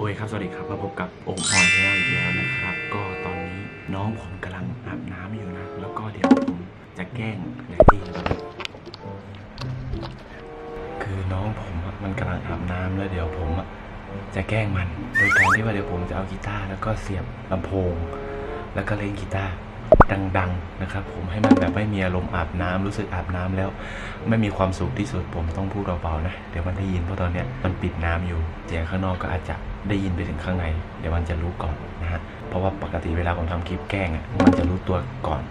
โอ้ยครับ สวัสดีครับ มาพบกับโอมออนแลอีกแล้วนะครับ ก็ตอนนี้น้องผมกำลังอาบน้ำอยู่นะ แล้วก็เดี๋ยวผมจะแกล้งแดดดี้นะครับคือน้องผมอะมันกำลังอาบน้ำแล้วเดี๋ยวผมอะจะแกล้งมัน โดยการที่ว่าเดี๋ยวผมจะเอากีตาร์แล้วก็เสียบลำโพง แล้วก็เล่นกีตาร์ ดังๆนะครับ ผมให้มันแบบไม่มีอารมณ์อาบน้ำรู้สึกอาบน้ำแล้ว ไม่มีความสุขที่สุดผมต้องพูดเบาๆนะ เดี๋ยวมันได้ยินเพราะตอนเนี้ยมันปิดน้ำอยู่เสียงข้างนอกก็อาจจะได้ยินไปถึงข้างใน เดี๋ยวมันจะรู้ก่อนนะฮะเพราะว่าปกติเวลาผมทำคลิปแกล้งอะมันจะรู้ตัวก่อน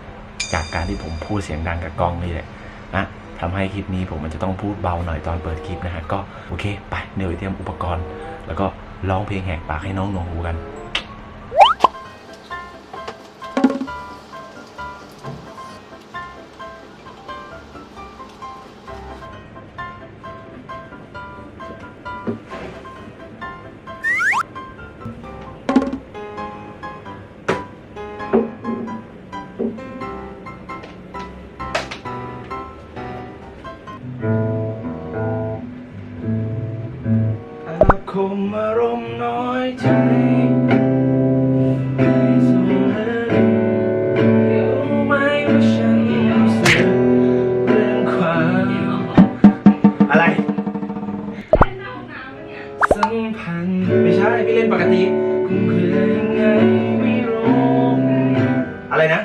จากการที่ผมพูดเสียงดังกับกล้องนี่แหละนะทำให้คลิปนี้ผมมันจะต้องพูดเบาหน่อยตอนเปิดคลิปนะฮะก็โอเคไปเดี๋ยวเตรียมอุปกรณ์ แล้วก็ร้องเพลงแหกปากให้น้องหนงหูกัน คมอารมณ์น้อยใจให้สมหารู้ไหมว่าฉันรู้สึกเรื่องความอะไรสัมพันธ์ไม่ใช่ พี่เล่นปกติคุ้มคือยังไงไม่รู้อะไรนะ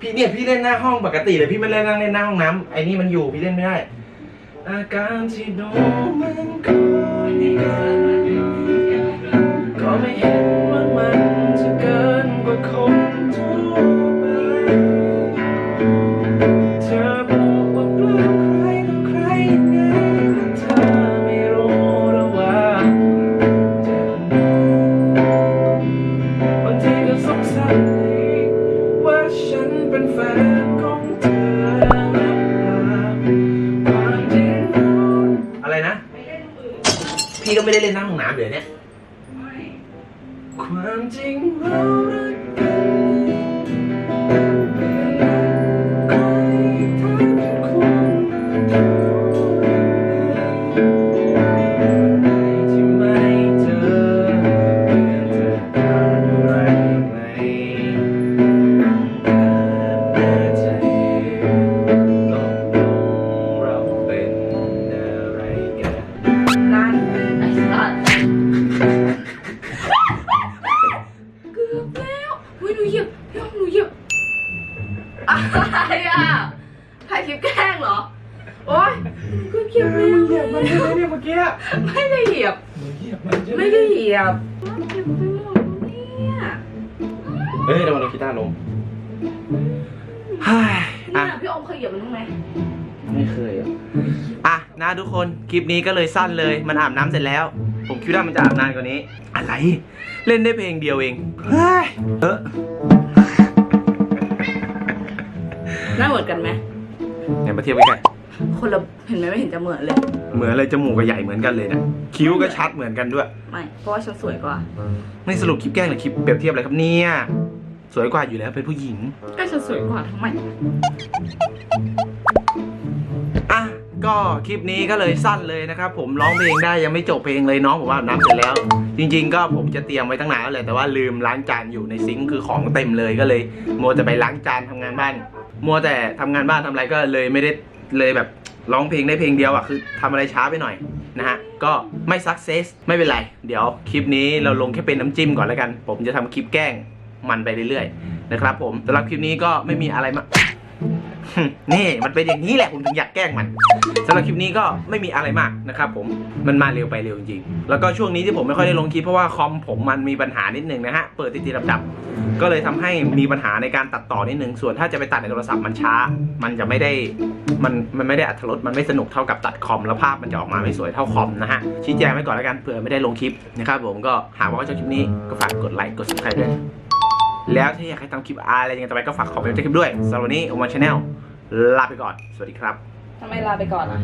พี่เนี่ยพี่เล่นหน้าห้องปกติเลยพี่ไม่เล่นนั่งเล่นหน้าห้องน้ำไอ้นี่มันอยู่พี่เล่นไม่ได้ อาการที่โดนมันก็ก็ไม่เห็น พี่ก็ไม่ได้เล่นน้ำห้องน้ำเดี๋ยวนี้ความจริงเรา อะไรอะถ่ายคลิปแกล้งเหรอ โอ๊ยหนูก็เหยียบแล้วเหยียบมันใช่ไหมเนี่ยเมื่อกี้ไม่ได้เหยียบ เหยียบมันใช่ไหมไม่ได้เหยียบเจ็บไปหมดเนี่ยเฮ้ยเดี๋ยวมันเอากีตาร์ลงฮ่าเนี่อะ ยพี่อมเคยเหยียบมันบ้างไหมไม่เคยอะ อะนะทุกคนคลิปนี้ก็เลยสั้นเลยมันอาบน้ำเสร็จแล้ว ผมคิดว่ามันจะอาบนานกว่านี้ อะไร เล่นได้เพลงเดียวเองเฮ้ยเออ หน้าเหมือนกันไหมเนี่ยมาเทียบกันคนละเห็นไหมไม่เห็นจะเหมือนเลย เหมือนเลยจมูกกับใหญ่เหมือนกันเลยนะคิ้วก็ชัดเหมือนกันด้วย ไม่ เพราะว่าฉันสวยกว่า ไม่สรุปคลิปแกล้งหรือคลิปเปรียบเทียบอะไรครับเนี่ย สวยกว่าอยู่แล้วเป็นผู้หญิง ก็ฉันสวยกว่าทำไม อะ ก็คลิปนี้ก็เลยสั้นเลยนะครับผมร้องเพลงได้ยังไม่จบเพลงเลยน้องผมว่าอาบน้ำเสร็จแล้ว จริง ๆ ก็ผมจะเตรียมไว้ตั้งนานแล้วแหละแต่ว่าลืมล้างจานอยู่ในซิงค์คือของเต็มเลยก็เลยมัวแต่ไปล้างจานทำงานบ้าน มัวแต่ทำงานบ้านทำอะไรก็เลยไม่ได้เลยแบบร้องเพลงได้เพลงเดียวอะคือทำอะไรช้าไปหน่อยนะฮะ ก็ไม่สักเซสไม่เป็นไร เดี๋ยวคลิปนี้เราลงแค่เป็นน้ำจิ้มก่อนแล้วกัน ผมจะทำคลิปแกล้งมันไปเรื่อยๆนะครับผมสำหรับคลิปนี้ก็ไม่มีอะไรมากนี่มันเป็นอย่างนี้แหละผมถึงอยากแกล้งมันสำหรับคลิปนี้ก็ไม่มีอะไรมากนะครับผมมันมาเร็วไปเร็วจริงๆแล้วก็ช่วงนี้ที่ผมไม่ค่อยได้ลงคลิปเพราะว่าคอมผมมันมีปัญหานิดนึงนะฮะเปิดติดๆดับๆ ก็เลยทำให้มีปัญหาในการตัดต่อนิดนึง ส่วนถ้าจะไปตัดในโทรศัพท์มันช้า มันจะไม่ได้ มัน มันไม่ได้อัตรสมันไม่สนุกเท่ากับตัดคอม แล้วภาพมันจะออกมาไม่สวยเท่าคอมนะฮะ ชี้แจงไว้ก่อนแล้วกันเผื่อไม่ได้ลงคลิปนะครับผม ก็หากว่าชอบคลิปนี้ก็ฝากกดไลค์ กด subscribe ด้วย แล้วถ้าอยากให้ทำคลิปอะไรยังไงต่อไปก็ฝากคอมเมนต์ใต้คลิปด้วยสำหรับวันนี้อมวันชาแนลลาไปก่อน สวัสดีครับทำไมลาไปก่อนอะ